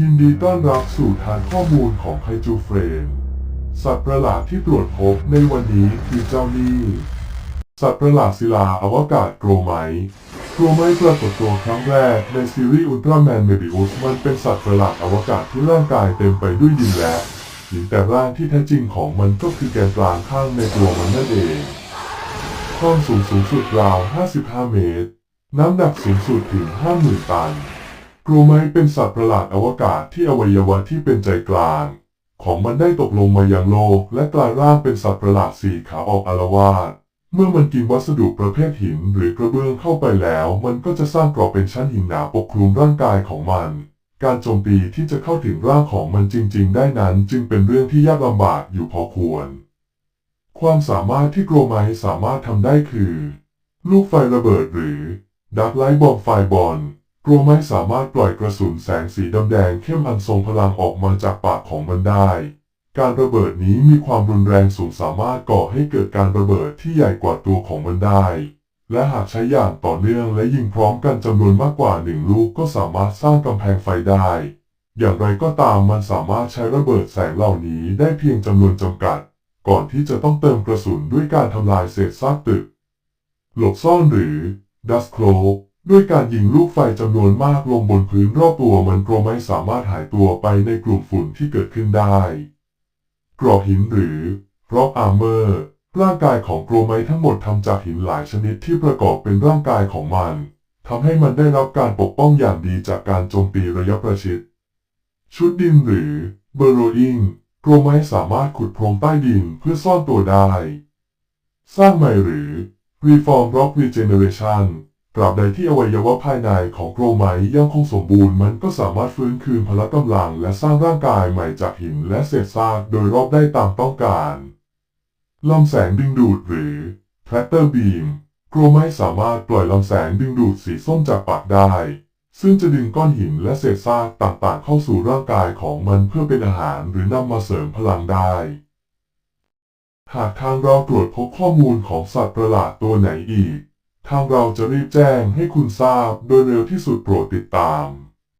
ยินดีต้อนรับสู่ฐานข้อมูลของไคจูเฟรนสัตว์ประหลาดที่ตรวจพบในวันนี้คือเจ้านี่ สัตว์ประหลาดศิลาอวกาศโกรไมโกรไมปรากฏตัวครั้งแรกในซีรีส์อุลตร้าแมนเมบิอุสมันเป็นสัตว์ประหลาดอวกาศที่ร่างกายเต็มไปด้วยดินและหินแต่ร่างที่แท้จริงของมันก็คือแกนกลางข้างในตัวมันนั่นเอง ความสูงสูงสุดราว 55 เมตร น้ำหนักสูงสุดถึง 50,000 ตัน กรูไมเป็นสัตว์ประหลาดอวกาศที่อวัยวะที่เป็นใจกลาง ของมันได้ตกลงมายังโลก และกลายร่างเป็นสัตว์ประหลาดสี่ขาออกอารวาสเมื่อมันกินวัสดุประเภทหินหรือกระเบื้องเข้าไปแล้ว มันก็จะสร้างกรอบเป็นชั้นหินหนาปกคลุมร่างกายของมัน การโจมตีที่จะเข้าถึงร่างของมันจริง ๆ ได้นั้นจึงเป็นเรื่องที่ยากลำบากอยู่พอควร ความสามารถที่โกรไมสามารถทำได้คือ ลูกไฟระเบิดหรือดักไลท์บอมไฟบอล โกรไมต์สามารถปล่อยกระสุนแสงสีดำแดงเข้มอันทรงพลังออกมาจากปากของมันได้ การระเบิดนี้มีความรุนแรงสูงสามารถก่อให้เกิดการระเบิดที่ใหญ่กว่าตัวของมันได้ และหากใช้อย่างต่อเนื่องและยิงพร้อมกันจำนวนมากกว่าหนึ่งลูกก็สามารถสร้างกำแพงไฟได้ อย่างไรก็ตามมันสามารถใช้ระเบิดแสงเหล่านี้ได้เพียงจำนวนจำกัด ก่อนที่จะต้องเติมกระสุนด้วยการทำลายเศษซากตึก หลบซ่อนหรือ Dust Cloak ด้วยการยิงลูกไฟจำนวนมากลงบนพื้นรอบตัวมันโกรไม่สามารถหายตัวไปในกลุ่มฝุ่นที่เกิดขึ้นได้ กรอบหินหรือ Rock Armor ร่างกายของโกรไมทั้งหมดทำจากหินหลายชนิดที่ประกอบเป็นร่างกายของมันทำให้มันได้รับการปกป้องอย่างดีจากการโจมตีระยะประชิด ชุดดินหรือ Burrowing โกรไมสามารถขุดโพรงใต้ดินเพื่อซ่อนตัวได้ สร้างใหม่หรือ Reform Rock Regeneration ตราบใดที่อวัยวะภายในของโกรไมยังคงสมบูรณ์มันก็สามารถฟื้นคืนพละกำลังและสร้างร่างกายใหม่จากหินและเศษซากโดยรอบได้ตามต้องการลำแสงดึงดูดหรือ Tractor Beam โกรไมสามารถปล่อยลำแสงดึงดูดสีส้มจากปากได้ ซึ่งจะดึงก้อนหินและเศษซากต่างๆ เข้าสู่ร่างกายของมันเพื่อเป็นอาหารหรือนำมาเสริมพลังได้หากทางเราตรวจพบข้อมูลของสัตว์ประหลาดตัวไหนอีก ทางเราจะรีบแจ้งให้คุณทราบโดยเร็วที่สุดโปรดติดตาม